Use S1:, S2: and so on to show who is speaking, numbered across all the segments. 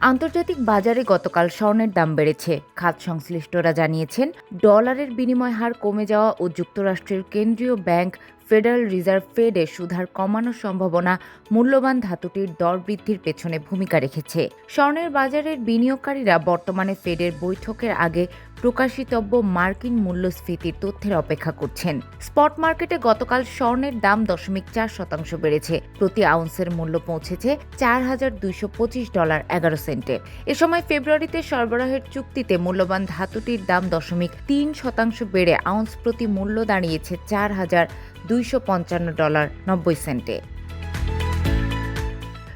S1: আন্তর্জাতিক বাজারে গতকাল স্বর্ণের দাম বেড়েছে। খাত সংশ্লিষ্টরা জানিয়েছেন, ডলারের বিনিময় হার কমে যাওয়া ও যুক্তরাষ্ট্রের কেন্দ্রীয় ব্যাংক ফেডারেল রিজার্ভ ফেডে সুধার কমানোর সম্ভাবনা মূল্যবান ধাতুটির দর বৃদ্ধির পেছনে ভূমিকা রেখেছে। স্বর্ণের বাজারের বিনিয়োগকারীরা বর্তমানে ফেডের বৈঠকের আগে প্রকাশিতব্য মার্কিন মূল্যস্ফীতির তথ্যের অপেক্ষা করছেন। স্পট মার্কেটে গতকাল স্বর্ণের দাম দশমিক চার শতাংশ বেড়েছে। প্রতি আউন্সের মূল্য পৌঁছেছে চার হাজার দুইশো পঁচিশ ডলার এগারো সেন্টে। এ সময় ফেব্রুয়ারিতে সরবরাহের চুক্তিতে মূল্যবান ধাতুটির দাম দশমিক তিন শতাংশ বেড়ে আউন্স প্রতি মূল্য দাঁড়িয়েছে চার হাজার দুইশো পঞ্চান্ন ডলার নব্বই সেন্টে।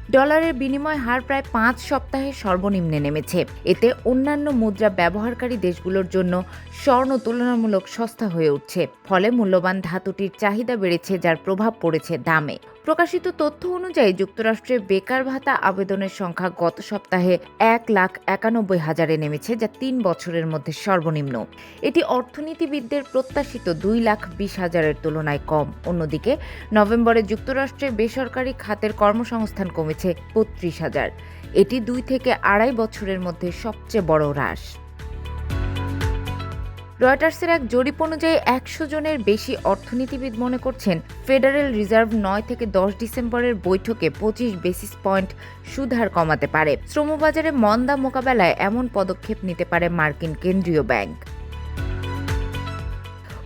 S1: ডলারের বিনিময় হার প্রায় পাঁচ সপ্তাহে সর্বনিম্নে নেমেছে। এতে অন্যান্য মুদ্রা ব্যবহারকারী দেশগুলোর জন্য স্বর্ণ তুলনামূলক সস্তা হয়ে উঠছে। ফলে মূল্যবান ধাতুটির চাহিদা বেড়েছে, যার প্রভাব পড়েছে দামে। প্রকাশিত তথ্য অনুযায়ী যুক্তরাষ্ট্রে বেকার ভাতা আবেদনের সংখ্যা গত সপ্তাহে এক লাখ একানব্বই হাজারে নেমেছে, যা তিন বছরের মধ্যে সর্বনিম্ন। এটি অর্থনীতিবিদদের প্রত্যাশিত দুই লাখ বিশ হাজারের তুলনায় কম। অন্যদিকে, নভেম্বরে যুক্তরাষ্ট্রে বেসরকারি খাতের কর্মসংস্থান কমেছে বত্রিশ হাজার। এটি দুই থেকে আড়াই বছরের মধ্যে সবচেয়ে বড় হ্রাস। রয়টার্সের এক জরিপ অনুযায়ী একশো জনের বেশি অর্থনীতিবিদ মনে করছেন ফেডারেল রিজার্ভ নয় থেকে দশ ডিসেম্বরের বৈঠকে পঁচিশ বেসিস পয়েন্ট সুদহার কমাতে পারে। শ্রমবাজারে মন্দা মোকাবেলায় এমন পদক্ষেপ নিতে পারে মার্কিন কেন্দ্রীয় ব্যাংক।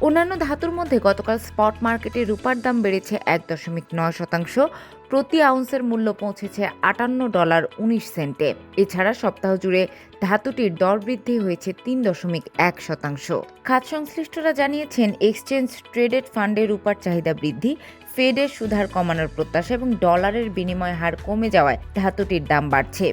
S1: অন্যান্য ধাতুর মধ্যে গতকাল স্পট মার্কেটে রূপার দাম বেড়েছে এক দশমিক নয় শতাংশ। প্রতি আউন্সের মূল্য পৌঁছেছে আটান্ন ডলার উনিশ সেন্টে। এছাড়া সপ্তাহ জুড়ে ধাতুটির দর বৃদ্ধি হয়েছে তিন দশমিক এক শতাংশ। খাত সংশ্লিষ্টরা জানিয়েছেন, এক্সচেঞ্জ ট্রেডেড ফান্ডে রূপার চাহিদা বৃদ্ধি, ফেডের সুধার কমানোর প্রত্যাশা এবং ডলারের বিনিময় হার কমে যাওয়ায় ধাতুটির দাম বাড়ছে।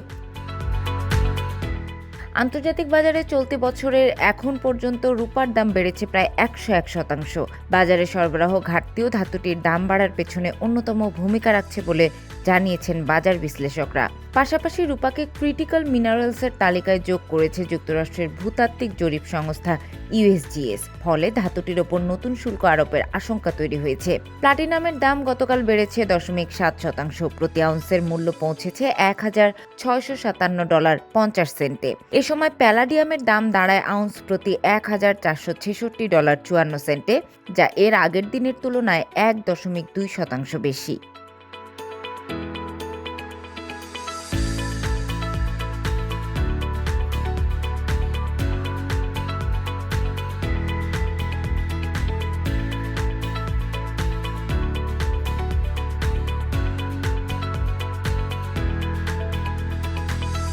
S1: আন্তর্জাতিক বাজারে চলতি বছরের এখন পর্যন্ত রূপার দাম বেড়েছে প্রায় একশো এক শতাংশ। বাজারে সরবরাহ ঘাটতিও ধাতুটির দাম বাড়ার পেছনে অন্যতম ভূমিকা রাখছে বলে জানিয়েছেন বাজার বিশ্লেষকরা। পাশাপাশি রূপাকে ক্রিটিক্যাল মিনারেলসের তালিকায় যোগ করেছে যুক্তরাষ্ট্রের ভূতাত্ত্বিক জরিপ সংস্থা ইউএসজিএস ফলে ধাতুটির ওপর নতুন শুল্ক আরোপের আশঙ্কা তৈরি হয়েছে। প্লাটিনামের দাম গতকাল বেড়েছে দশমিক সাত শতাংশ। প্রতি আউন্সের মূল্য পৌঁছেছে এক হাজার ছয়শো সাতান্ন ডলার পঞ্চাশ সেন্টে। এ সময় প্যালাডিয়ামের দাম দাঁড়ায় আউন্স প্রতি এক হাজার চারশো ছেষট্টি ডলার চুয়ান্ন সেন্টে, যা এর আগের দিনের তুলনায় এক দশমিক দুই শতাংশ বেশি।